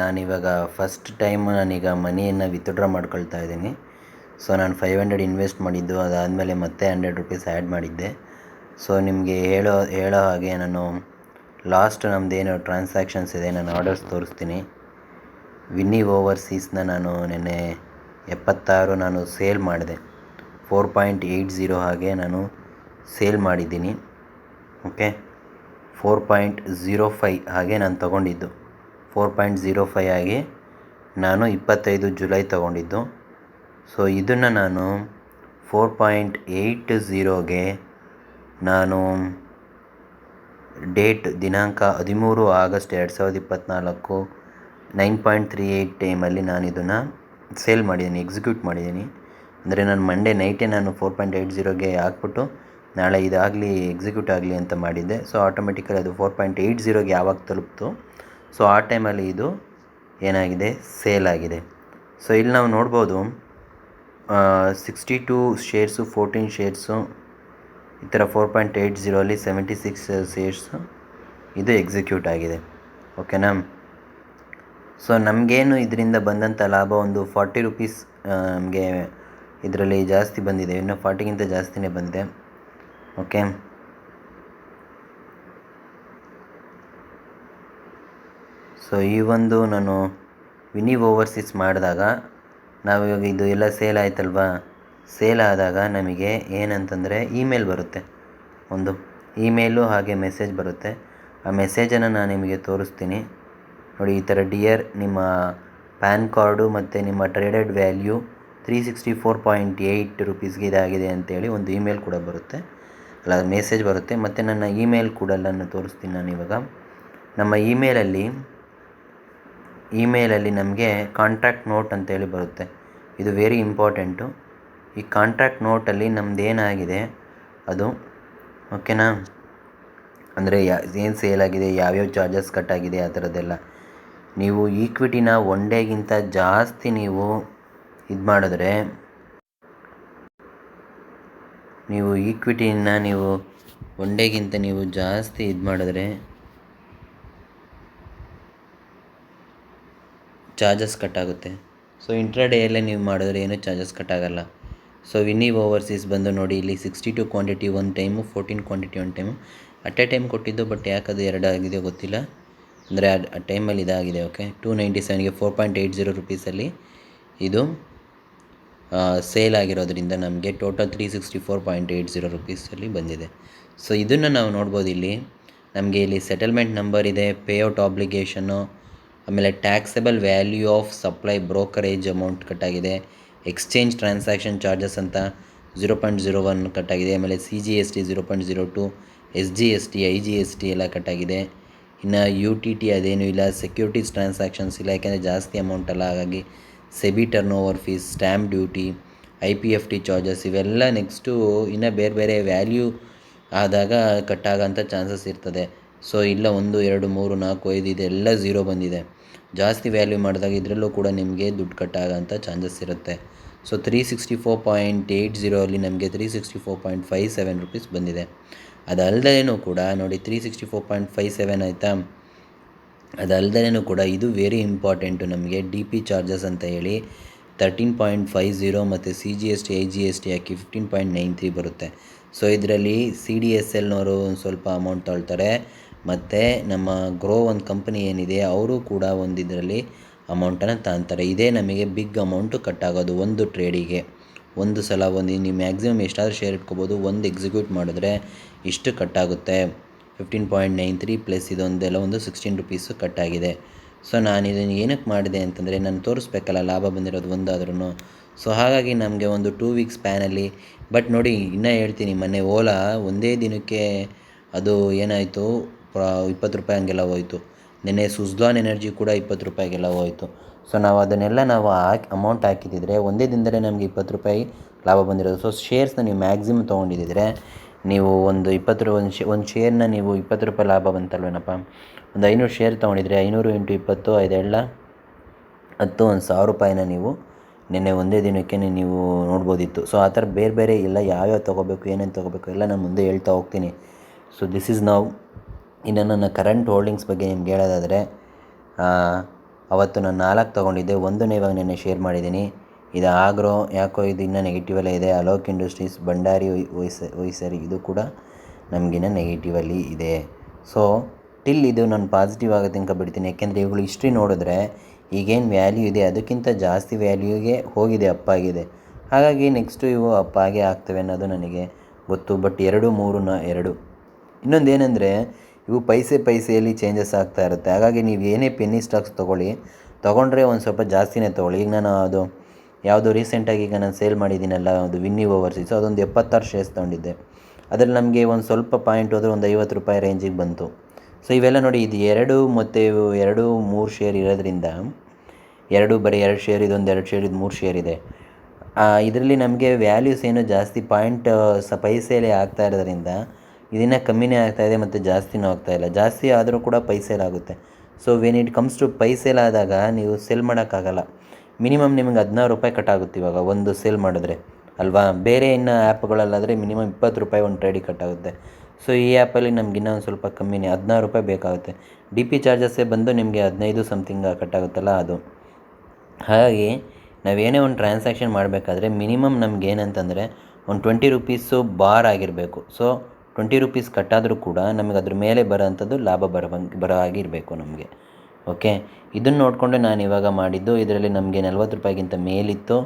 ನಾನಿವಾಗ first time ನಾನೀಗ ಮನಿಯನ್ನು withdraw ಮಾಡ್ಕೊಳ್ತಾ ಇದ್ದೀನಿ. ಸೊ ನಾನು ಫೈವ್ ಹಂಡ್ರೆಡ್ ಇನ್ವೆಸ್ಟ್ ಮಾಡಿದ್ದು, ಅದಾದಮೇಲೆ ಮತ್ತೆ ಹಂಡ್ರೆಡ್ ರುಪೀಸ್ ಆ್ಯಡ್ ಮಾಡಿದ್ದೆ. ಸೊ ನಿಮಗೆ ಹೇಳೋ ಹೇಳೋ ಹಾಗೆ ನಾನು ಲಾಸ್ಟ್ ನಮ್ಮದೇನು ಟ್ರಾನ್ಸಾಕ್ಷನ್ಸ್ ಇದೆ, ನಾನು ಆರ್ಡರ್ಸ್ ತೋರಿಸ್ತೀನಿ. ವಿನ್ನಿ ಓವರ್ಸೀಸ್ನ ನಾನು ನೆನ್ನೆ ಎಪ್ಪತ್ತಾರು ನಾನು ಸೇಲ್ ಮಾಡಿದೆ. ಫೋರ್ ಪಾಯಿಂಟ್ ಏಯ್ಟ್ ಝೀರೋ ಹಾಗೆ ನಾನು ಸೇಲ್ ಮಾಡಿದ್ದೀನಿ. Okay four point zero five ಹಾಗೆ ನಾನು ತಗೊಂಡಿದ್ದು. ಫೋರ್ ಪಾಯಿಂಟ್ ಝೀರೋ ಫೈ ಆಗಿ ನಾನು ಇಪ್ಪತ್ತೈದು ಜುಲೈ ತಗೊಂಡಿದ್ದು. ಸೊ ಇದನ್ನು ನಾನು ಫೋರ್ ಪಾಯಿಂಟ್ ಏಯ್ಟ್ ಝೀರೋಗೆ ನಾನು ಡೇಟ್ ದಿನಾಂಕ ಹದಿಮೂರು ಆಗಸ್ಟ್ ಎರಡು ಸಾವಿರದ ಇಪ್ಪತ್ತ್ನಾಲ್ಕು ನೈನ್ ಪಾಯಿಂಟ್ ತ್ರೀ ಏಯ್ಟ್ ಟೈಮಲ್ಲಿ ನಾನು ಇದನ್ನು ಸೇಲ್ ಮಾಡಿದ್ದೀನಿ, ಎಕ್ಸಿಕ್ಯೂಟ್ ಮಾಡಿದ್ದೀನಿ. ಅಂದರೆ ನಾನು ಮಂಡೇ ನೈಟೇ ನಾನು ಫೋರ್ ಪಾಯಿಂಟ್ ಏಯ್ಟ್ ಝೀರೋಗೆ ಹಾಕ್ಬಿಟ್ಟು ನಾಳೆ ಇದಾಗಲಿ, ಎಕ್ಸಿಕ್ಯೂಟ್ ಆಗಲಿ ಅಂತ ಮಾಡಿದ್ದೆ. ಸೊ ಆಟೋಮೆಟಿಕಲಿ ಅದು ಫೋರ್ ಪಾಯಿಂಟ್ ಏಯ್ಟ್ ಝೀರೋಗೆ ಯಾವಾಗ ತಲುಪ್ತು? ಸೊ ಆ ಟೈಮಲ್ಲಿ ಇದು ಏನಾಗಿದೆ? ಸೇಲ್ ಆಗಿದೆ. ಸೊ ಇಲ್ಲಿ ನಾವು ನೋಡ್ಬೋದು sixty two shares fourteen shares ಈ ಥರ ಫೋರ್ ಪಾಯಿಂಟ್ ಏಯ್ಟ್ ಜೀರೋಲಿ ಸೆವೆಂಟಿ ಸಿಕ್ಸ್ ಶೇರ್ಸು ಇದು ಎಕ್ಸಿಕ್ಯೂಟ್ ಆಗಿದೆ. ಓಕೆನಾ ಸೊ ನಮಗೇನು ಇದರಿಂದ ಬಂದಂಥ ಲಾಭ? ಒಂದು ಫಾರ್ಟಿ ರುಪೀಸ್ ನಮಗೆ ಇದರಲ್ಲಿ ಜಾಸ್ತಿ ಬಂದಿದೆ. ಇನ್ನು ಫಾರ್ಟಿಗಿಂತ ಜಾಸ್ತಿನೇ ಬಂದಿದೆ. ಓಕೆ ಸೊ ಈ ಒಂದು ನಾನು ವಿನಿ ಓವರ್ಸೀಸ್ ಮಾಡಿದಾಗ ನಾವು ಇವಾಗ ಇದು ಎಲ್ಲ ಸೇಲ್ ಆಯ್ತಲ್ವಾ? ಸೇಲ್ ಆದಾಗ ನಮಗೆ ಏನಂತಂದರೆ ಇಮೇಲ್ ಬರುತ್ತೆ. ಒಂದು ಇಮೇಲು ಹಾಗೆ ಮೆಸೇಜ್ ಬರುತ್ತೆ. ಆ ಮೆಸೇಜನ್ನು ನಾನು ನಿಮಗೆ ತೋರಿಸ್ತೀನಿ. ನೋಡಿ, ಈ ಥರ ಡಿಯರ್ ನಿಮ್ಮ ಪ್ಯಾನ್ ಕಾರ್ಡು ಮತ್ತು ನಿಮ್ಮ traded value three sixty four point eight ರುಪೀಸ್ಗೆ ಇದಾಗಿದೆ ಅಂತೇಳಿ ಒಂದು ಇಮೇಲ್ ಕೂಡ ಬರುತ್ತೆ. ಅಲ್ಲ ಮೆಸೇಜ್ ಬರುತ್ತೆ. ಮತ್ತು ನನ್ನ ಇಮೇಲ್ ಕೂಡ ನಾನು ತೋರಿಸ್ತೀನಿ ನಾನು ಇವಾಗ. ನಮ್ಮ ಇಮೇಲಲ್ಲಿ ಇಮೇಲಲ್ಲಿ ನಮಗೆ ಕಾಂಟ್ರಾಕ್ಟ್ ನೋಟ್ ಅಂತೇಳಿ ಬರುತ್ತೆ. ಇದು ವೆರಿ ಇಂಪಾರ್ಟೆಂಟು ಈ ಕಾಂಟ್ರ್ಯಾಕ್ಟ್ ನೋಟಲ್ಲಿ ನಮ್ದು ಏನಾಗಿದೆ? ಅದು ಓಕೆನಾ ಅಂದರೆ ಯಾ, ಏನು ಸೇಲ್ ಆಗಿದೆ? ಯಾವ್ಯಾವ ಚಾರ್ಜಸ್ ಕಟ್ ಆಗಿದೆ? ಆ ಥರದ್ದೆಲ್ಲ. ನೀವು ಈಕ್ವಿಟಿನ ಒನ್ ಡೇಗಿಂತ ಜಾಸ್ತಿ ನೀವು ಇದು ಮಾಡಿದ್ರೆ, ನೀವು ಈಕ್ವಿಟಿನ ನೀವು ಒನ್ ಡೇಗಿಂತ ನೀವು ಜಾಸ್ತಿ ಇದು ಮಾಡಿದ್ರೆ ಚಾರ್ಜಸ್ ಕಟ್ ಆಗುತ್ತೆ ಸೊ ಇಂಟ್ರಾಡೇಯಲ್ಲೇ ನೀವು ಮಾಡಿದ್ರೆ ಏನೂ ಚಾರ್ಜಸ್ ಕಟ್ ಆಗಲ್ಲ ಸೊ ವಿನಿ ಓವರ್ಸೀಸ್ ಬಂದು ನೋಡಿ, ಇಲ್ಲಿ sixty two quantity one time fourteen quantity one time at a time ಕೊಟ್ಟಿದ್ದು ಬಟ್ ಯಾಕೆ ಅದು ಎರಡು ಆಗಿದೆ ಗೊತ್ತಿಲ್ಲ. ಅಂದರೆ, ಆ ಟೈಮಲ್ಲಿ ಇದಾಗಿದೆ ಓಕೆ ಟೂ ನೈಂಟಿ ಸೆವೆನ್ಗೆ ಫೋರ್ ಪಾಯಿಂಟ್ ಏಯ್ಟ್ ಜೀರೋ ರುಪೀಸಲ್ಲಿ ಇದು ಸೇಲ್ ಆಗಿರೋದ್ರಿಂದ ನಮಗೆ total three sixty four point eight zero ರುಪೀಸಲ್ಲಿ ಬಂದಿದೆ. ಸೊ ಇದನ್ನು ನಾವು ನೋಡ್ಬೋದು ಇಲ್ಲಿ. ನಮಗೆ ಇಲ್ಲಿ ಸೆಟಲ್ಮೆಂಟ್ ನಂಬರ್ ಇದೆ ಪೇಔಟ್ ಆಬ್ಲಿಗೇಷನ್ನು ಆಮೇಲೆ taxable value of supply brokerage amount ಕಟ್ಟಾಗಿದೆ. ಎಕ್ಸ್ಚೇಂಜ್ ಟ್ರಾನ್ಸಾಕ್ಷನ್ ಚಾರ್ಜಸ್ ಅಂತ ಝೀರೋ ಪಾಯಿಂಟ್ ಝೀರೋ ಒನ್ ಕಟ್ಟಾಗಿದೆ. ಆಮೇಲೆ C G S T zero point zero two S G S T I G S T ಎಲ್ಲ ಕಟ್ಟಾಗಿದೆ. ಇನ್ನು U T T ಅದೇನೂ ಇಲ್ಲ. Securities transactions ಇಲ್ಲ. ಯಾಕೆಂದರೆ ಜಾಸ್ತಿ ಅಮೌಂಟ್ ಅಲ್ಲ ಹಾಗಾಗಿ SEBI turnover fees stamp duty I P F T charges ಇವೆಲ್ಲ ನೆಕ್ಸ್ಟು ಇನ್ನು ಬೇರೆ ಬೇರೆ ವ್ಯಾಲ್ಯೂ ಆದಾಗ ಕಟ್ಟಾಗೋಂಥ ಚಾನ್ಸಸ್ ಇರ್ತದೆ. ಸೊ ಇಲ್ಲ ಒಂದು, ಎರಡು, ಮೂರು, ನಾಲ್ಕು, ಐದು ಇದೆಲ್ಲ ಝೀರೋ ಬಂದಿದೆ. ಜಾಸ್ತಿ ವ್ಯಾಲ್ಯೂ ಮಾಡಿದಾಗ ಇದರಲ್ಲೂ ಕೂಡ ನಿಮಗೆ ದುಡ್ಡು ಕಟ್ಟಾಗೋಂಥ ಚಾನ್ಸಸ್ ಇರುತ್ತೆ. So three sixty four point eight zero ಅಲ್ಲಿ ನಮಗೆ three sixty four point five seven rupees ಬಂದಿದೆ. ಅದಲ್ಲದೇನೂ ಕೂಡ ನೋಡಿ three sixty four point five seven ಆಯಿತಾ? ಅದಲ್ಲದೇನೂ ಕೂಡ ಇದು ವೆರಿ ಇಂಪಾರ್ಟೆಂಟು ನಮಗೆ ಡಿ ಪಿ ಚಾರ್ಜಸ್ ಅಂತ ಹೇಳಿ ತರ್ಟೀನ್ ಪಾಯಿಂಟ್ ಫೈವ್ ಝೀರೋ ಮತ್ತು C G S T I G S T hockey fifteen point nine three ಬರುತ್ತೆ. ಸೊ ಇದರಲ್ಲಿ ಸಿ ಡಿ ಎಸ್ ಎಲ್ನವರು ಒಂದು ಸ್ವಲ್ಪ ಅಮೌಂಟ್ ತೊಗೊಳ್ತಾರೆ. ಮತ್ತು ನಮ್ಮ ಗ್ರೋ ಒಂದು ಕಂಪನಿ ಏನಿದೆ, ಅವರು ಕೂಡ ಒಂದು ಇದರಲ್ಲಿ ಅಮೌಂಟನ್ನು ತಗೊತಾರೆ ಇದೇ ನಮಗೆ ಬಿಗ್ ಅಮೌಂಟು ಕಟ್ಟಾಗೋದು ಒಂದು ಟ್ರೇಡಿಗೆ ಒಂದು ಸಲ ಒಂದು ನೀವು ಮ್ಯಾಕ್ಸಿಮಮ್ ಎಷ್ಟಾದರೂ ಶೇರ್ ಇಟ್ಕೋಬೋದು, ಒಂದು ಎಕ್ಸಿಕ್ಯೂಟ್ ಮಾಡಿದ್ರೆ ಇಷ್ಟು ಕಟ್ಟಾಗುತ್ತೆ fifteen point nine three plus ಇದೊಂದೆಲ್ಲ ಒಂದು ಸಿಕ್ಸ್ಟೀನ್ ರುಪೀಸು ಕಟ್ಟಾಗಿದೆ ಸೊ ನಾನು ಇದನ್ನು ಏನಕ್ಕೆ ಮಾಡಿದೆ ಅಂತಂದರೆ, ನಾನು ತೋರಿಸ್ಬೇಕಲ್ಲ, ಲಾಭ ಬಂದಿರೋದು ಒಂದಾದ್ರೂ ಸೊ ಹಾಗಾಗಿ ನಮಗೆ ಒಂದು ಟೂ ವೀಕ್ಸ್ ಪ್ಯಾನಲ್ಲಿ ಬಟ್ ನೋಡಿ, ಇನ್ನೂ ಹೇಳ್ತೀನಿ ಮೊನ್ನೆ, ಓಲಾ ಒಂದೇ ದಿನಕ್ಕೆ ಅದು ಏನಾಯಿತು? ಇಪ್ಪತ್ತು ರೂಪಾಯಿ ಹಂಗೆಲ್ಲ ಹೋಯಿತು. ನೆನ್ನೆ ಸುಜ್ಲಾನ್ ಎನರ್ಜಿ ಕೂಡ ಇಪ್ಪತ್ತು ರೂಪಾಯಿಗೆಲ್ಲ ಹೋಯಿತು. ಸೊ ನಾವು ಅದನ್ನೆಲ್ಲ ನಾವು ಹಾಕಿ ಅಮೌಂಟ್ ಹಾಕಿದ್ದಿದ್ರೆ ಒಂದೇ ದಿನದಲ್ಲೇ ನಮಗೆ ಇಪ್ಪತ್ತು ರೂಪಾಯಿ ಲಾಭ ಬಂದಿರೋದು. ಸೊ ಶೇರ್ಸ್ನ ನೀವು ಮ್ಯಾಕ್ಸಿಮಮ್ ತೊಗೊಂಡಿದ್ದಿದ್ರೆ ನೀವು ಒಂದು ಇಪ್ಪತ್ತು ರೂ, ಒಂದು ಶೇ, ಒಂದು ಶೇರ್ನ ನೀವು ಇಪ್ಪತ್ತು ರೂಪಾಯಿ ಲಾಭ ಬಂತಲ್ವೇನಪ್ಪ ಒಂದು ಐನೂರು ಶೇರ್ ತೊಗೊಂಡಿದ್ರೆ ಐನೂರು ಇಂಟು ಇಪ್ಪತ್ತು, ಐದೆಲ್ಲ ಹತ್ತು, ಒಂದು ಸಾವಿರ ರೂಪಾಯಿನ ನೀವು ನಿನ್ನೆ ಒಂದೇ ದಿನಕ್ಕೆ ನೀವು ನೋಡ್ಬೋದಿತ್ತು. ಸೊ ಆ ಥರ ಬೇರೆ ಬೇರೆ ಎಲ್ಲ ಯಾವ್ಯಾವ ತೊಗೋಬೇಕು, ಏನೇನು ತೊಗೋಬೇಕು ಎಲ್ಲ ನಾನು ಮುಂದೆ ಹೇಳ್ತಾ ಹೋಗ್ತೀನಿ. ಸೊ ದಿಸ್ ಈಸ್ ನಾವು ಇನ್ನು ನನ್ನ ಕರೆಂಟ್ ಹೋಲ್ಡಿಂಗ್ಸ್ ಬಗ್ಗೆ ನಿಮ್ಗೆ ಹೇಳೋದಾದರೆ ಅವತ್ತು ನಾನು ನಾಲ್ಕು ತೊಗೊಂಡಿದ್ದೆ, ಒಂದನ್ನೇ ಇವಾಗ ನಿನ್ನೆ ಶೇರ್ ಮಾಡಿದ್ದೀನಿ. ಇದು ಆಗ್ರೋ ಯಾಕೋ ಇದು ಇನ್ನೂ ನೆಗೆಟಿವಲ್ಲೇ ಇದೆ. ಅಲೋಕ್ ಇಂಡಸ್ಟ್ರೀಸ್ ಭಂಡಾರಿ ವೈಸರಿ ಇದು ಕೂಡ ನಮಗಿನ್ನ ನೆಗೆಟಿವಲ್ಲಿ ಇದೆ. ಸೊ ಟಿಲ್ ಇದು ನಾನು ಪಾಸಿಟಿವ್ ಆಗೋ ತನಕ ಬಿಡ್ತೀನಿ. ಯಾಕೆಂದರೆ ಇವುಗಳು ಹಿಸ್ಟ್ರಿ ನೋಡಿದ್ರೆ ಈಗೇನು ವ್ಯಾಲ್ಯೂ ಇದೆ, ಅದಕ್ಕಿಂತ ಜಾಸ್ತಿ ವ್ಯಾಲ್ಯೂಗೆ ಹೋಗಿದೆ ಅಪ್ ಆಗಿದೆ. ಹಾಗಾಗಿ ನೆಕ್ಸ್ಟು ಇವು ಅಪ್ ಆಗೇ ಆಗ್ತವೆ ಅನ್ನೋದು ನನಗೆ ಗೊತ್ತು. ಬಟ್ ಎರಡು, ಮೂರು ನ ಎರಡು. ಇನ್ನೊಂದು ಏನಂದರೆ ಇವು ಪೈಸೆ ಪೈಸೆಯಲ್ಲಿ ಚೇಂಜಸ್ ಆಗ್ತಾ ಇರುತ್ತೆ. ಹಾಗಾಗಿ ನೀವು ಏನೇ ಪೆನ್ನಿ ಸ್ಟಾಕ್ಸ್ ತೊಗೊಳ್ಳಿ, ತೊಗೊಂಡ್ರೆ ಒಂದು ಸ್ವಲ್ಪ ಜಾಸ್ತಿನೇ ತೊಗೊಳ್ಳಿ. ಈಗ ನಾನು ಅದು ಯಾವುದು ರೀಸೆಂಟಾಗಿ ಈಗ ನಾನು ಸೇಲ್ ಮಾಡಿದ್ದೀನಲ್ಲ, ಅದು ವಿನ್ನಿ ಓವರ್ಸೀಸು ಅದೊಂದು ಎಪ್ಪತ್ತಾರು ಶೇರ್ಸ್ ತೊಗೊಂಡಿದ್ದೆ. ಅದರಲ್ಲಿ ನಮಗೆ ಒಂದು ಸ್ವಲ್ಪ ಪಾಯಿಂಟ್ ಹೋದರೆ ಒಂದು ಐವತ್ತು ರೂಪಾಯಿ ರೇಂಜಿಗೆ ಬಂತು. ಸೊ ಇವೆಲ್ಲ ನೋಡಿ, ಇದು ಎರಡು ಮತ್ತು ಇವು ಎರಡು ಮೂರು ಶೇರ್ ಇರೋದ್ರಿಂದ, ಎರಡು ಬರೀ ಎರಡು ಶೇರ್ ಇದೊಂದು ಎರಡು ಶೇರ್ ಇದು ಮೂರು ಶೇರ್ ಇದೆ. ಇದರಲ್ಲಿ ನಮಗೆ ವ್ಯಾಲ್ಯೂಸ್ ಏನು ಜಾಸ್ತಿ ಪಾಯಿಂಟ್ ಸ, ಪೈಸೆಯಲ್ಲಿ ಆಗ್ತಾ ಇರೋದ್ರಿಂದ ಇದನ್ನು ಕಮ್ಮಿನೇ ಆಗ್ತಾ ಇದೆ ಮತ್ತು ಜಾಸ್ತಿನೂ ಇಲ್ಲ. ಜಾಸ್ತಿ ಆದರೂ ಕೂಡ ಪೈಸೆಲಾಗುತ್ತೆ so when it comes to ಪೈಸೆಲಾದಾಗ ನೀವು ಸೆಲ್ ಮಾಡೋಕ್ಕಾಗಲ್ಲ. ಮಿನಿಮಮ್ ನಿಮಗೆ ಹದಿನಾರು ರೂಪಾಯಿ ಕಟ್ಟಾಗುತ್ತೆ ಇವಾಗ ಒಂದು ಸೇಲ್ ಮಾಡಿದ್ರೆ. ಅಲ್ವಾ? ಬೇರೆ ಇನ್ನು ಆ್ಯಪ್ಗಳಲ್ಲಾದರೆ ಮಿನಿಮಮ್ ಇಪ್ಪತ್ತು ರೂಪಾಯಿ ಒಂದು ಟ್ರೇಡಿಗೆ ಕಟ್ಟಾಗುತ್ತೆ ಸೊ ಈ ಆ್ಯಪಲ್ಲಿ ನಮ್ಗೆ ಇನ್ನೊಂದು ಸ್ವಲ್ಪ ಕಮ್ಮಿನೇ ಹದಿನಾರು ರೂಪಾಯಿ ಬೇಕಾಗುತ್ತೆ. ಡಿ ಪಿ ಚಾರ್ಜಸ್ಸೇ ಬಂದು ನಿಮಗೆ ಹದಿನೈದು ಸಮಥಿಂಗ್ ಕಟ್ಟಾಗುತ್ತಲ್ಲ ಅದು. ಹಾಗಾಗಿ ನಾವೇನೇ ಒಂದು ಟ್ರಾನ್ಸಾಕ್ಷನ್ ಮಾಡಬೇಕಾದ್ರೆ ಮಿನಿಮಮ್ ನಮ್ಗೆ ಏನಂತಂದರೆ ಒಂದು ಟ್ವೆಂಟಿ ರುಪೀಸು ಬಾರ್ ಆಗಿರಬೇಕು. ಸೊ ಟ್ವೆಂಟಿ ರುಪೀಸ್ ಕಟ್ಟಾದರೂ ಕೂಡ ನಮಗೆ ಅದ್ರ ಮೇಲೆ ಬರೋವಂಥದ್ದು ಲಾಭ ಬರೋ ಬರೋ ಆಗಿರಬೇಕು ನಮಗೆ. ಓಕೆ ಇದನ್ನು ನೋಡಿಕೊಂಡು ನಾನು ಇವಾಗ ಮಾಡಿದ್ದು, ಇದರಲ್ಲಿ ನಮಗೆ ನಲ್ವತ್ತು ರೂಪಾಯಿಗಿಂತ ಮೇಲಿತ್ತು.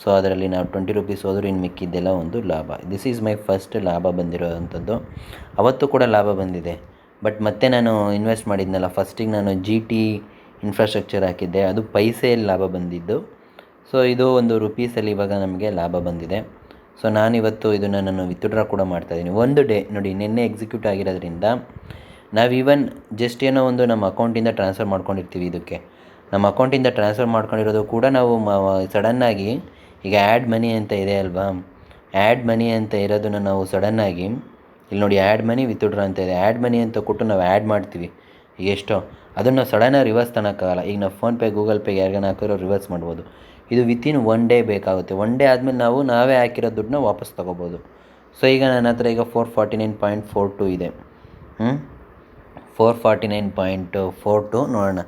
ಸೊ ಅದರಲ್ಲಿ ನಾವು ಟ್ವೆಂಟಿ ರುಪೀಸ್ ಹೋದರೂ ಇನ್ನು ಮಿಕ್ಕಿದ್ದೆಲ್ಲ ಒಂದು ಲಾಭ. ದಿಸ್ ಈಸ್ ಮೈ ಫಸ್ಟ್ ಲಾಭ ಬಂದಿರೋವಂಥದ್ದು. ಅವತ್ತು ಕೂಡ ಲಾಭ ಬಂದಿದೆ. ಬಟ್ ಮತ್ತೆ ನಾನು ಇನ್ವೆಸ್ಟ್ ಮಾಡಿದ್ನಲ್ಲ ಫಸ್ಟಿಗೆ ನಾನು ಜಿ ಟಿ ಇನ್ಫ್ರಾಸ್ಟ್ರಕ್ಚರ್ ಹಾಕಿದ್ದೆ. ಅದು ಪೈಸೆಯಲ್ಲಿ ಲಾಭ ಬಂದಿದ್ದು. ಸೊ ಇದು ಒಂದು ರುಪೀಸಲ್ಲಿ ಇವಾಗ ನಮಗೆ ಲಾಭ ಬಂದಿದೆ. ಸೊ ನಾನಿವತ್ತು ಇದನ್ನು ನಾನು ವಿತ್ಡ್ರಾ ಕೂಡ ಮಾಡ್ತಾಯಿದ್ದೀನಿ ಒಂದು ಡೇ ನೋಡಿ, ನಿನ್ನೆ ಎಕ್ಸಿಕ್ಯೂಟ್ ಆಗಿರೋದ್ರಿಂದ ನಾವು ಈವನ್ ಜಸ್ಟ್ ಏನೋ ಒಂದು ನಮ್ಮ ಅಕೌಂಟಿಂದ ಟ್ರಾನ್ಸ್ಫರ್ ಮಾಡ್ಕೊಂಡಿರ್ತೀವಿ ಇದಕ್ಕೆ. ನಮ್ಮ ಅಕೌಂಟಿಂದ ಟ್ರಾನ್ಸ್ಫರ್ ಮಾಡ್ಕೊಂಡಿರೋದು ಕೂಡ ನಾವು ಸಡನ್ನಾಗಿ ಈಗ ಆ್ಯಡ್ ಮನಿ ಅಂತ ಇದೆ ಅಲ್ವಾ? ಆ್ಯಡ್ ಮನಿ ಅಂತ ಇರೋದನ್ನು ನಾವು ಸಡನ್ನಾಗಿ ಇಲ್ಲಿ ನೋಡಿ ಆ್ಯಡ್ ಮನಿ ವಿತ್ಡ್ರಾ ಅಂತ ಇದೆ. ಆ್ಯಡ್ ಮನಿ ಅಂತ ಕೊಟ್ಟು ನಾವು ಆ್ಯಡ್ ಮಾಡ್ತೀವಿ. ಎಷ್ಟೋ? ಅದನ್ನು ಸಡನ್ನಾಗಿ ರಿವರ್ಸ್ ತಗೋಕ್ಕಾಗಲ್ಲ ಈಗ ನಾವು ಫೋನ್ಪೇ ಗೂಗಲ್ ಪೇಗೆ ಯಾರಿಗಾನ ಹಾಕಿರೋ ರಿವರ್ಸ್ ಮಾಡ್ಬೋದು. ಇದು ವಿತಿನ್ ಒನ್ ಡೇ ಬೇಕಾಗುತ್ತೆ. ಒನ್ ಡೇ ಆದಮೇಲೆ ನಾವು ನಾವೇ ಹಾಕಿರೋ ದುಡ್ಡನ್ನ ವಾಪಸ್ ತೊಗೋಬೋದು. ಸೊ ಈಗ ನನ್ನ ಹತ್ರ ಈಗ four forty nine point four two ಇದೆ. ಹ್ಞೂ four forty nine point four two ನೋಡೋಣ.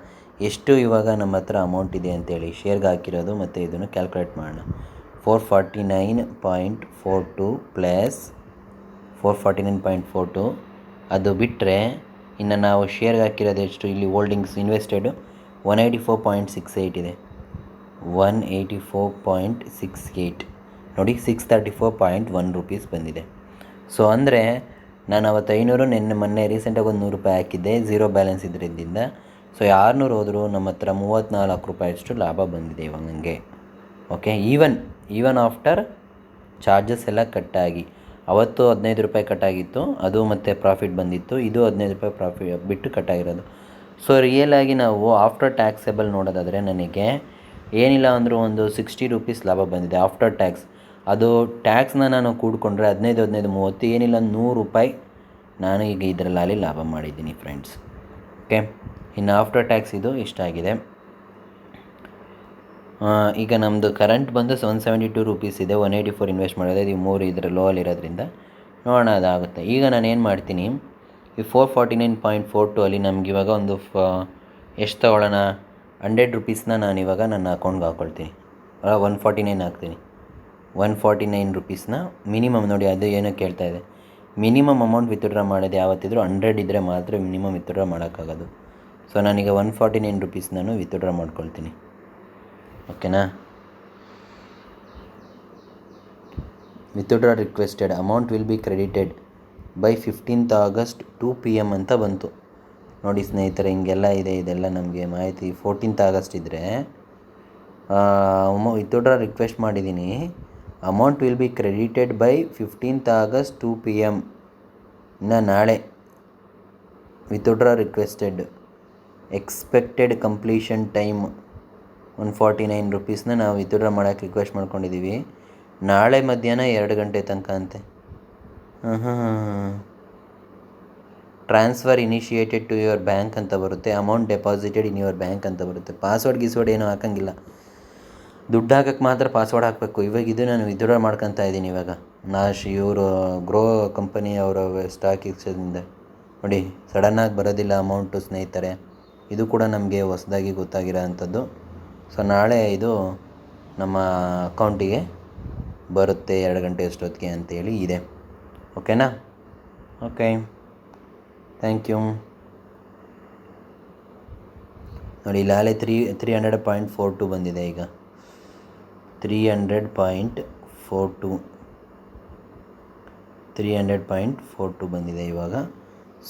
ಎಷ್ಟು ಇವಾಗ ನಮ್ಮ ಹತ್ರ ಅಮೌಂಟ್ ಇದೆ ಅಂತೇಳಿ. ಶೇರ್ಗೆ ಹಾಕಿರೋದು ಮತ್ತು ಇದನ್ನು ಕ್ಯಾಲ್ಕುಲೇಟ್ ಮಾಡೋಣ. Four forty nine point four two plus four forty nine point four two ಅದು ಬಿಟ್ಟರೆ ಇನ್ನು ನಾವು ಶೇರ್ಗೆ ಹಾಕಿರೋದು ಎಷ್ಟು? ಇಲ್ಲಿ holdings invested one eighty four point six eight ಇದೆ. One eighty four point six eight ನೋಡಿ six thirty four point one rupees ಬಂದಿದೆ. ಸೊ ಅಂದರೆ ನಾನು ಅವತ್ತು ಐನೂರು, ನಿನ್ನೆ, ಮೊನ್ನೆ ರೀಸೆಂಟಾಗಿ ಒಂದು ನೂರು ರೂಪಾಯಿ ಹಾಕಿದ್ದೆ ಝೀರೋ ಬ್ಯಾಲೆನ್ಸ್ ಇದರಿಂದ. ಸೊ ಆರುನೂರು ಹೋದರೂ ನಮ್ಮ ಹತ್ರ ಮೂವತ್ತ್ನಾಲ್ಕು ರೂಪಾಯಿಯಷ್ಟು ಲಾಭ ಬಂದಿದೆ ಇವಾಗ ನನಗೆ okay even even after charges ಎಲ್ಲ ಕಟ್ಟಾಗಿ. ಅವತ್ತು ಹದಿನೈದು ರೂಪಾಯಿ ಕಟ್ಟಾಗಿತ್ತು, ಅದು ಮತ್ತು ಪ್ರಾಫಿಟ್ ಬಂದಿತ್ತು, ಇದು ಹದಿನೈದು ರೂಪಾಯಿ ಪ್ರಾಫಿಟ್ ಬಿಟ್ಟು ಕಟ್ಟಾಗಿರೋದು. ಸೊ ರಿಯಲಾಗಿ ನಾವು ಆಫ್ಟರ್ ಟ್ಯಾಕ್ಸೇಬಲ್ ನೋಡೋದಾದರೆ ನನಗೆ ಏನಿಲ್ಲ ಅಂದರೂ ಒಂದು ಸಿಕ್ಸ್ಟಿ ರುಪೀಸ್ ಲಾಭ ಬಂದಿದೆ ಆಫ್ಟರ್ ಟ್ಯಾಕ್ಸ್ ಅದು ಟ್ಯಾಕ್ಸ್ನ ನಾನು ಕೂಡ್ಕೊಂಡ್ರೆ ಹದಿನೈದು ಹದಿನೈದು, ಮೂವತ್ತು, ಏನಿಲ್ಲ, ನೂರು ರೂಪಾಯಿ ನಾನು ಈಗ ಇದರಲ್ಲಿ ಲಾಭ ಮಾಡಿದ್ದೀನಿ ಫ್ರೆಂಡ್ಸ್ ಓಕೆ ಇನ್ನು ಆಫ್ಟರ್ ಟ್ಯಾಕ್ಸ್ ಇದು ಇಷ್ಟಾಗಿದೆ ಈಗ ನಮ್ಮದು ಕರೆಂಟ್ ಬಂದು ಒನ್ ಸೆವೆಂಟಿ ಟು ರುಪೀಸ್ ಇದೆ. ಒನ್ ಏಯ್ಟಿ ಫೋರ್ ಇನ್ವೆಸ್ಟ್ ಮಾಡೋದು ಇದು ಮೂರು ಇದರ ಲೋ ಅಲ್ಲಿರೋದ್ರಿಂದ ನೋಡೋಣ ಅದಾಗುತ್ತೆ. ಈಗ ನಾನು ಏನು ಮಾಡ್ತೀನಿ? ಈ four forty nine point four two ಅಲ್ಲಿ ನಮ್ಗೆ ಇವಾಗ ಒಂದು ಫ ಎಷ್ಟು ತೊಗೊಳ್ಳೋಣ? ಹಂಡ್ರೆಡ್ ರುಪೀಸ್ನ ನಾನು ಇವಾಗ ನನ್ನ ಅಕೌಂಟ್ಗೆ ಹಾಕ್ಕೊಳ್ತೀನಿ ಒನ್ ಫಾರ್ಟಿ ನೈನ್ ಹಾಕ್ತೀನಿ. ಒನ್ ಫಾರ್ಟಿ ನೈನ್ ರುಪೀಸ್ನ ಮಿನಿಮಮ್ ನೋಡಿ, ಅದು ಏನೋ ಕೇಳ್ತಾ ಇದೆ. ಮಿನಿಮಮ್ ಅಮೌಂಟ್ ವಿತ್ಡ್ರಾ ಮಾಡೋದು ಯಾವತ್ತಿದ್ರೂ ಹಂಡ್ರೆಡ್ ಇದ್ದರೆ ಮಾತ್ರ ಮಿನಿಮಮ್ ವಿತ್ಡ್ರಾ ಮಾಡೋಕ್ಕಾಗೋದು. ಸೊ, ನಾನೀಗ ಒನ್ ಫಾರ್ಟಿ ನೈನ್ ರುಪೀಸ್ ನಾನು ವಿತ್ಡ್ರಾ ಮಾಡ್ಕೊಳ್ತೀನಿ. ಓಕೆನಾ? Withdraw requested amount will be credited by fifteenth August two P M ಅಂತ ಬಂತು. ನೋಡಿ ಸ್ನೇಹಿತರೆ, ಹಿಂಗೆಲ್ಲ ಇದೆ, ಇದೆಲ್ಲ ನಮಗೆ ಮಾಹಿತಿ ಫೋರ್ಟೀನ್ತ್ ಆಗಸ್ಟ್ ಇದ್ದರೆ ವಿತ್ಡ್ರಾ ರಿಕ್ವೆಸ್ಟ್ ಮಾಡಿದ್ದೀನಿ amount will be credited by fifteenth August two P M ಇನ್ನು ನಾಳೆ. Withdraw requested expected completion time one forty nine ರುಪೀಸ್ನ ನಾವು ವಿತ್ಡ್ರಾ ಮಾಡೋಕ್ಕೆ ರಿಕ್ವೆಸ್ಟ್ ಮಾಡ್ಕೊಂಡಿದ್ದೀವಿ ನಾಳೆ ಮಧ್ಯಾಹ್ನ ಎರಡು ಗಂಟೆ ತನಕ ಅಂತೆ. ಹಾಂ ಹಾಂ ಹಾಂ transfer initiated to your bank ಅಂತ ಬರುತ್ತೆ amount deposited in your bank ಅಂತ ಬರುತ್ತೆ. ಪಾಸ್ವರ್ಡ್ ಗಿಸ್ವರ್ಡ್ ಏನೂ ಹಾಕಂಗಿಲ್ಲ. ದುಡ್ಡು ಹಾಕಕ್ಕೆ ಮಾತ್ರ ಪಾಸ್ವರ್ಡ್ ಹಾಕಬೇಕು. ಇವಾಗ ಇದು ನಾನು ವಿತ್ಡ್ರಾ ಮಾಡ್ಕೊತಾ ಇದ್ದೀನಿ ಇವಾಗ. ನಾಶ್, ಇವರು ಗ್ರೋ ಕಂಪನಿ ಅವರ ಸ್ಟಾಕ್ ಎಕ್ಸ್ಚೇಂಜಿಂದ ನೋಡಿ ಸಡನ್ನಾಗಿ ಬರೋದಿಲ್ಲ ಅಮೌಂಟು ಸ್ನೇಹಿತರೆ. ಇದು ಕೂಡ ನಮಗೆ ಹೊಸದಾಗಿ ಗೊತ್ತಾಗಿರೋ ಅಂಥದ್ದು ಸೊ ನಾಳೆ ಇದು ನಮ್ಮ ಅಕೌಂಟಿಗೆ ಬರುತ್ತೆ ಎರಡು ಗಂಟೆ ಅಷ್ಟೊತ್ತಿಗೆ ಅಂತೇಳಿ ಇದೆ. ಓಕೆನಾ ಓಕೆ ಥ್ಯಾಂಕ್ ಯು ನೋಡಿ ಇಲ್ಲಾಗಲೇ three three hundred point four two ಬಂದಿದೆ ಈಗ. Three hundred point four two three hundred point four two ಬಂದಿದೆ ಇವಾಗ.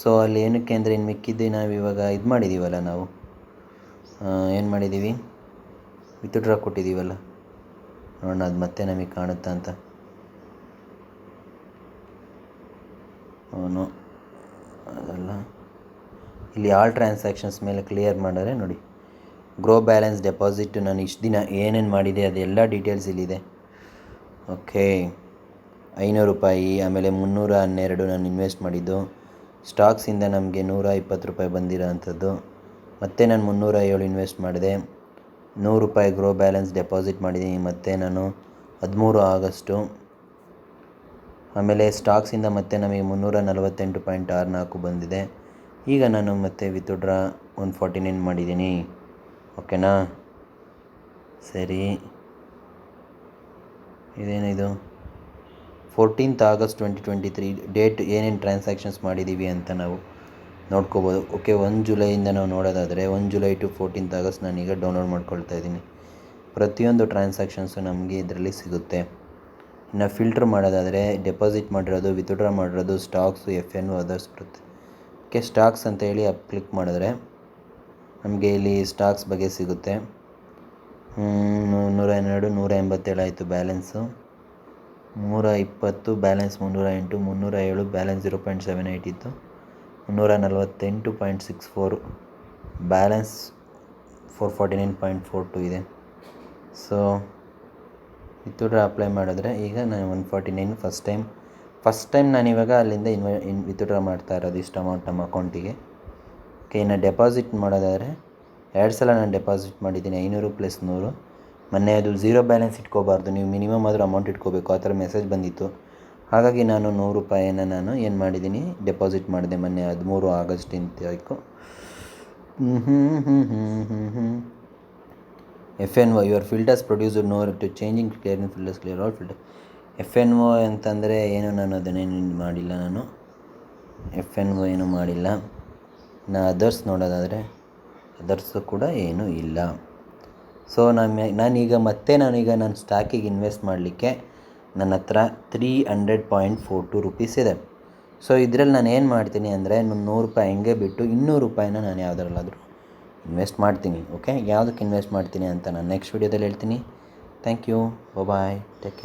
ಸೊ ಅಲ್ಲಿ ಏನಕ್ಕೆ ಅಂದರೆ ಇನ್ನು ಮಿಕ್ಕಿದ್ದು ನಾವು ಇವಾಗ ಇದು ಮಾಡಿದ್ದೀವಲ್ಲ ನಾವು? ಏನು ಮಾಡಿದ್ದೀವಿ ವಿತ್ಡ್ರಾ ಕೊಟ್ಟಿದ್ದೀವಲ್ಲ ನೋಡೋಣ, ಅದು ಮತ್ತೆ ನಮಗೆ ಕಾಣುತ್ತಾ ಅಂತ. ಅವನು ಅದಲ್ಲ. ಇಲ್ಲಿ ಆಲ್ ಟ್ರಾನ್ಸಾಕ್ಷನ್ಸ್ ಮೇಲೆ ಕ್ಲಿಯರ್ ಮಾಡಿದ್ರೆ ನೋಡಿ. ಗ್ರೋ ಬ್ಯಾಲೆನ್ಸ್ ಡೆಪಾಸಿಟ್ ನಾನು ಇಷ್ಟು ದಿನ ಏನೇನು ಮಾಡಿದೆ, ಅದೆಲ್ಲ ಡೀಟೇಲ್ಸ್ ಇಲ್ಲಿದೆ. ಓಕೆ ಐನೂರು ರೂಪಾಯಿ, ಆಮೇಲೆ ಮುನ್ನೂರ ಹನ್ನೆರಡು ನಾನು ಇನ್ವೆಸ್ಟ್ ಮಾಡಿದ್ದು. ಸ್ಟಾಕ್ಸಿಂದ ನಮಗೆ ನೂರ ಇಪ್ಪತ್ತು ರೂಪಾಯಿ ಬಂದಿರೋ ಅಂಥದ್ದು. ಮತ್ತು ನಾನು ಮುನ್ನೂರ ಏಳು ಇನ್ವೆಸ್ಟ್ ಮಾಡಿದೆ. ನೂರು ರೂಪಾಯಿ ಗ್ರೋ ಬ್ಯಾಲೆನ್ಸ್ ಡೆಪಾಸಿಟ್ ಮಾಡಿದ್ದೀನಿ. ಮತ್ತು ನಾನು ಹದಿಮೂರು ಆಗಸ್ಟು ಆಮೇಲೆ ಸ್ಟಾಕ್ಸಿಂದ ಮತ್ತೆ ನಮಗೆ ಮುನ್ನೂರ ನಲವತ್ತೆಂಟು ಪಾಯಿಂಟ್ ಆರು ನಾಲ್ಕು ಬಂದಿದೆ. ಈಗ ನಾನು ಮತ್ತೆ ವಿತ್ಡ್ರಾ ಒನ್ ಫಾರ್ಟಿ ನೈನ್ ಮಾಡಿದ್ದೀನಿ. ಓಕೆನಾ? ಸರಿ. ಇದೇನಿದು fourteenth August twenty twenty three date ಏನೇನು ಟ್ರಾನ್ಸಾಕ್ಷನ್ಸ್ ಮಾಡಿದ್ದೀವಿ ಅಂತ ನಾವು ನೋಡ್ಕೋಬೋದು. ಓಕೆ ಒನ್ ಜುಲೈಯಿಂದ ನಾವು ನೋಡೋದಾದರೆ one July to fourteenth August ನಾನೀಗ ಡೌನ್ಲೋಡ್ ಮಾಡ್ಕೊಳ್ತಾ ಇದ್ದೀನಿ. ಪ್ರತಿಯೊಂದು ಟ್ರಾನ್ಸಾಕ್ಷನ್ಸು ನಮಗೆ ಇದರಲ್ಲಿ ಸಿಗುತ್ತೆ. ಇನ್ನು ಫಿಲ್ಟ್ರ್ ಮಾಡೋದಾದರೆ ಡೆಪಾಸಿಟ್ ಮಾಡಿರೋದು ವಿತ್ಡ್ರಾ ಮಾಡಿರೋದು ಸ್ಟಾಕ್ಸು ಎಫ್ ಎನ್ ಅದರ್ಸ್ ಬರುತ್ತೆ. ಓಕೆ ಸ್ಟಾಕ್ಸ್ ಅಂತ ಹೇಳಿ ಅಪ್ ಕ್ಲಿಕ್ ಮಾಡಿದ್ರೆ ನಮಗೆ ಇಲ್ಲಿ ಸ್ಟಾಕ್ಸ್ ಬಗ್ಗೆ ಸಿಗುತ್ತೆ. ನೂರ ಹನ್ನೆರಡು ನೂರ ಎಂಬತ್ತೇಳು ಆಯಿತು ಬ್ಯಾಲೆನ್ಸು ನೂರ ಇಪ್ಪತ್ತು ಬ್ಯಾಲೆನ್ಸ್ ಮುನ್ನೂರ ಎಂಟು ಮುನ್ನೂರ ಏಳು balance zero point seven eight ಇತ್ತು. ಮುನ್ನೂರ ನಲವತ್ತೆಂಟು point six four balance four forty nine point four two ಇದೆ. ಸೊ ವಿತ್ಡ್ರಾ ಅಪ್ಲೈ ಮಾಡಿದ್ರೆ ಈಗ ನಾನು one forty nine first time first time ನಾನು ಇವಾಗ ಅಲ್ಲಿಂದ ಇನ್ವೆ ಇನ್ ವಿತ್ಡ್ರಾ ಮಾಡ್ತಾ ಇರೋದು ಇಷ್ಟು ಅಮೌಂಟ್ ನಮ್ಮ ಅಕೌಂಟಿಗೆ ಓಕೆ ಇನ್ನು ಡೆಪಾಸಿಟ್ ಮಾಡೋದಾದರೆ ಎರಡು ಸಲ ನಾನು ಡೆಪಾಸಿಟ್ ಮಾಡಿದ್ದೀನಿ ಐನೂರು ಪ್ಲಸ್ ನೂರು. ಮೊನ್ನೆ ಅದು ಝೀರೋ ಬ್ಯಾಲೆನ್ಸ್ ಇಟ್ಕೋಬಾರ್ದು, ನೀವು ಮಿನಿಮಮ್ ಆದರೂ ಅಮೌಂಟ್ ಇಟ್ಕೋಬೇಕು, ಆ ಥರ ಮೆಸೇಜ್ ಬಂದಿತ್ತು. ಹಾಗಾಗಿ ನಾನು ನೂರು ರೂಪಾಯಿಯನ್ನು ನಾನು ಏನು ಮಾಡಿದ್ದೀನಿ ಡೆಪಾಸಿಟ್ ಮಾಡಿದೆ ಮೊನ್ನೆ ಹದಿಮೂರು ಆಗಸ್ಟ್ ಇಂತಾಯ್ತು ಹ್ಞೂ ಹ್ಞೂ ಹ್ಞೂ ಹ್ಞೂ ಹ್ಞೂ ಹ್ಞೂ F N O your filters producer no to changing clear filters clear all filter F N O ಅಂತಂದರೆ ಏನು ನಾನು ಅದನ್ನೇನು ಮಾಡಿಲ್ಲ ನಾನು. ಎಫ್ ಎನ್ ಒ ಏನು ಮಾಡಿಲ್ಲ. ನಾ ಅದರ್ಸ್ ನೋಡೋದಾದರೆ ಅದರ್ಸು ಕೂಡ ಏನೂ ಇಲ್ಲ. ಸೊ ನಾನು ನಾನೀಗ ಮತ್ತೆ ನಾನೀಗ ನನ್ನ ಸ್ಟಾಕಿಗೆ ಇನ್ವೆಸ್ಟ್ ಮಾಡಲಿಕ್ಕೆ ನನ್ನ ಹತ್ರ three hundred point four two rupees ಇದೆ. ಸೊ ಇದರಲ್ಲಿ ನಾನು ಏನು ಮಾಡ್ತೀನಿ ಅಂದರೆ ನೂರು ರೂಪಾಯಿ ಹಂಗೆ ಬಿಟ್ಟು ಇನ್ನೂರು ರೂಪಾಯಿನ ನಾನು ಯಾವುದ್ರಲ್ಲಾದರೂ ಇನ್ವೆಸ್ಟ್ ಮಾಡ್ತೀನಿ ಓಕೆ ಯಾವುದಕ್ಕೆ ಇನ್ವೆಸ್ಟ್ ಮಾಡ್ತೀನಿ ಅಂತ ನಾನು ನೆಕ್ಸ್ಟ್ ವೀಡಿಯೋದಲ್ಲಿ ಹೇಳ್ತೀನಿ. Thank you bye take care